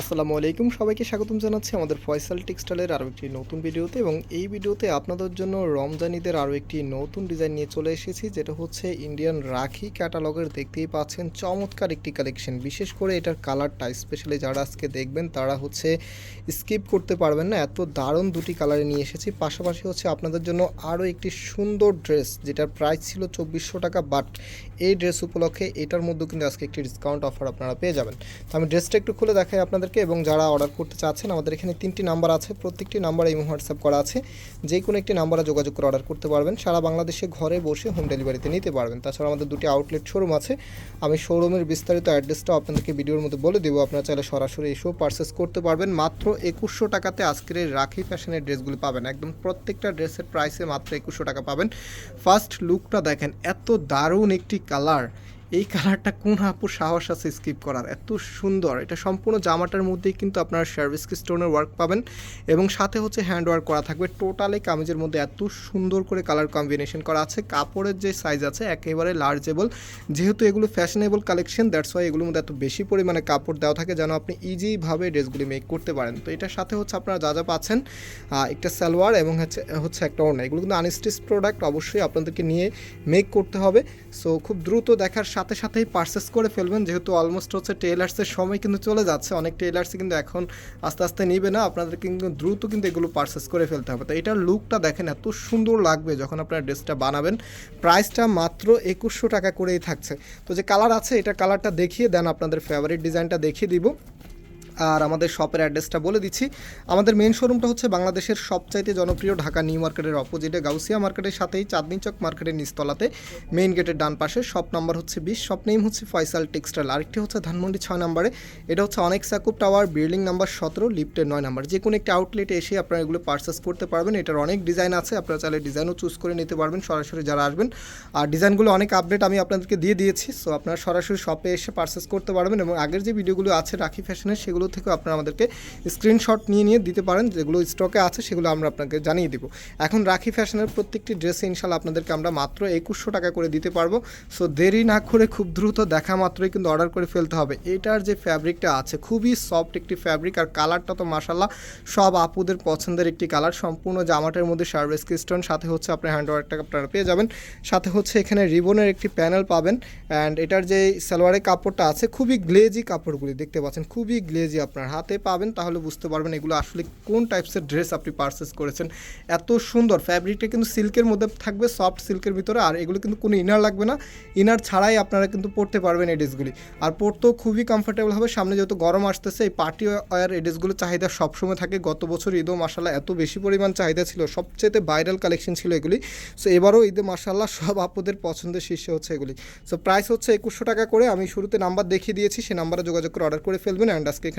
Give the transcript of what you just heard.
আসসালামু আলাইকুম। সবাইকে স্বাগতম জানাচ্ছি আমাদের ফয়সাল টেক্সটাইলের আরও একটি নতুন ভিডিওতে এবং এই ভিডিওতে আপনাদের জন্য রমজানিদের আরও একটি নতুন ডিজাইন নিয়ে চলে এসেছি, যেটা হচ্ছে ইন্ডিয়ান রাখি ক্যাটালগের দেখতেই পাচ্ছেন চমৎকার একটি কালেকশন। বিশেষ করে এটার কালারটা স্পেশালি যারা আজকে দেখবেন, তারা হচ্ছে স্কিপ করতে পারবেন না। এত দারুণ দুটি কালারে নিয়ে এসেছি। পাশাপাশি হচ্ছে আপনাদের জন্য আরও একটি সুন্দর ড্রেস, যেটার প্রাইস ছিল চব্বিশশো টাকা বাট এই ড্রেস উপলক্ষে এটার মধ্যেও কিন্তু আজকে একটি ডিসকাউন্ট অফার আপনারা পেয়ে যাবেন। তো আমি ড্রেসটা একটু খুলে দেখাই আপনাদেরকে এবং যারা অর্ডার করতে চাচ্ছেন, আমাদের এখানে তিনটি নাম্বার আছে। প্রত্যেকটি নাম্বারে ইমো হোয়াটসঅ্যাপ করা আছে। যে কোনো একটি নাম্বারে যোগাযোগ করে অর্ডার করতে পারবেন। সারা বাংলাদেশে ঘরে বসে হোম ডেলিভারিতে নিতে পারবেন। তাছাড়া আমাদের দুটি আউটলেট শোরুম আছে। আমি শোরুমের বিস্তারিত অ্যাড্রেসটা আপনাদেরকে ভিডিওর মধ্যে বলে দেবো। আপনারা চাইলে সরাসরি এসেও পারচেস করতে পারবেন। মাত্র একুশশো টাকাতে আজকের এই রাখি ফ্যাশনের ড্রেসগুলি পাবেন। একদম প্রত্যেকটা ড্রেসের প্রাইসে মাত্র একুশশো টাকা পাবেন। ফার্স্ট লুকটা দেখেন, এত দারুণ একটি কালার এই কালারটা কোন আপুর সাহস আছে স্কিপ করার? এত সুন্দর। এটা সম্পূর্ণ জামাটার মধ্যেই কিন্তু আপনারা সার্ভিস স্টোনের ওয়ার্ক পাবেন এবং সাথে হচ্ছে হ্যান্ড ওয়ার্ক করা থাকবে। টোটালি কামিজের মধ্যে এত সুন্দর করে কালার কম্বিনেশন করা আছে। কাপড়ের যে সাইজ আছে একেবারে লার্জেবল যেহেতু এগুলো ফ্যাশনেবল কালেকশন দ্যাটস ওয়াই এগুলোর মধ্যে এত বেশি পরিমাণে কাপড় দেওয়া থাকে যেন আপনি ইজিভাবে ড্রেসগুলি মেক করতে পারেন। তো এটার সাথে হচ্ছে আপনারা যা যা পাচ্ছেন একটা সালোয়ার এবং হচ্ছে হচ্ছে একটা ওড়না। এগুলো কিন্তু আনস্টিচ প্রোডাক্ট অবশ্যই আপনাদেরকে নিয়ে মেক করতে হবে। সো খুব দ্রুত দেখার সাথে সাথেই পারচেস করে ফেলবেন, যেহেতু অলমোস্ট হচ্ছে টেলার্সের সময় কিন্তু চলে যাচ্ছে। অনেক টেলার্সই কিন্তু এখন আস্তে আস্তে নিবে না আপনাদের কিন্তু দ্রুত কিন্তু এগুলো পারচেস করে ফেলতে হবে। তো এটার লুকটা দেখেন, এত সুন্দর লাগবে যখন আপনার ড্রেসটা বানাবেন। প্রাইসটা মাত্র একুশশো টাকা করেই থাকছে। তো যে কালার আছে, এটা কালারটা দেখিয়ে দেন, আপনাদের ফেভারিট ডিজাইনটা দেখিয়ে দিব। আর আমাদের শপের অ্যাড্রেসটা বলে দিচ্ছি। আমাদের মেন শোরুমটা হচ্ছে বাংলাদেশের সবচাইতে জনপ্রিয় ঢাকা নিউ মার্কেটের অপোজিটে গাউসিয়া মার্কেটের সাথেই চাঁদনি চক মার্কেটের নিচতলাতে মেইন গেটের ডান পাশে শপ নাম্বার হচ্ছে বিশ শপ নেম হচ্ছে ফয়সাল টেক্সটাইল আরেকটি হচ্ছে ধানমন্ডি ছয় নম্বরে। এটা হচ্ছে অনেক সাকুব টাওয়ার বিল্ডিং নাম্বার সতেরো লিফটের নয় নাম্বার। যে কোনো একটি আউটলেটে এসে আপনারা এগুলো পারচেস করতে পারবেন। এটার অনেক ডিজাইন আছে, আপনারা চাইলে ডিজাইনও চুজ করে নিতে পারবেন, সরাসরি যারা আসবেন। আর ডিজাইনগুলো অনেক আপডেট আমি আপনাদেরকে দিয়ে দিয়েছি সো আপনারা সরাসরি শপে এসে পারচেস করতে পারবেন। এবং আগের যে ভিডিওগুলো আছে রাখি ফ্যাশনের সেগুলো থেকেও আপনারা আমাদেরকে স্ক্রিনশট নিয়ে নিয়ে দিতে পারেন, যেগুলো স্টকে আছে, সেগুলো আমরা আপনাকে জানিয়ে দিব। এখন রাখি ফ্যাশনের প্রত্যেকটি ড্রেসে ইনশাল্লাহ আপনাদেরকে আমরা মাত্র একুশশো টাকা করে দিতে পারব। সো দেরি না করে খুব দ্রুত দেখা মাত্রই কিন্তু অর্ডার করে ফেলতে হবে। এটার যে ফ্যাব্রিকটা আছে, খুবই সফট একটি ফ্যাব্রিক আর কালারটা তো মাসাল্লাহ সব আপুদের পছন্দের একটি কালার সম্পূর্ণ জামাটার মধ্যে সার্ভিস স্টোন সাথে হচ্ছে আপনার হ্যান্ড ওয়ার্কটা আপনারা পেয়ে যাবেন। সাথে হচ্ছে এখানে রিবনের একটি প্যানেল পাবেন। অ্যান্ড এটার যে সালোয়ারের কাপড়টা আছে, খুবই গ্লেজি কাপড়গুলি, দেখতে পাচ্ছেন? খুবই গ্লেজি আপনার হাতে পাবেন, তাহলে বুঝতে পারবেন এগুলো আসলে কোন টাইপসের ড্রেস আপনি পারচেস করেছেন। এত সুন্দর ফ্যাব্রিকটা কিন্তু সিল্কের মধ্যে থাকবে সফট সিল্কের ভিতরে, আর এগুলো কিন্তু কোনো ইনার লাগবে না। ইনার ছাড়াই আপনারা কিন্তু পরতে পারবেন এই ড্রেসগুলি আর পরতেও খুবই কমফোর্টেবল হবে, সামনে যেহেতু গরম আসতেছে, এই পার্টি ওয়ার এই ড্রেসগুলোর চাহিদা সবসময় থাকে। গত বছর ঈদও মাসাল্লাহ এত বেশি পরিমাণ চাহিদা ছিল সবচেয়ে ভাইরাল কালেকশন ছিল এগুলি। সো এবারও ঈদে মাসাল্লাহ সব আপুদের পছন্দের শীর্ষে হচ্ছে এগুলি। সো প্রাইস হচ্ছে একুশশো টাকা করে, আমি শুরুতে নাম্বার দেখিয়ে দিয়েছি, সে নাম্বারে যোগাযোগ করে অর্ডার করে ফেলবেন। অ্যান্ড আজকে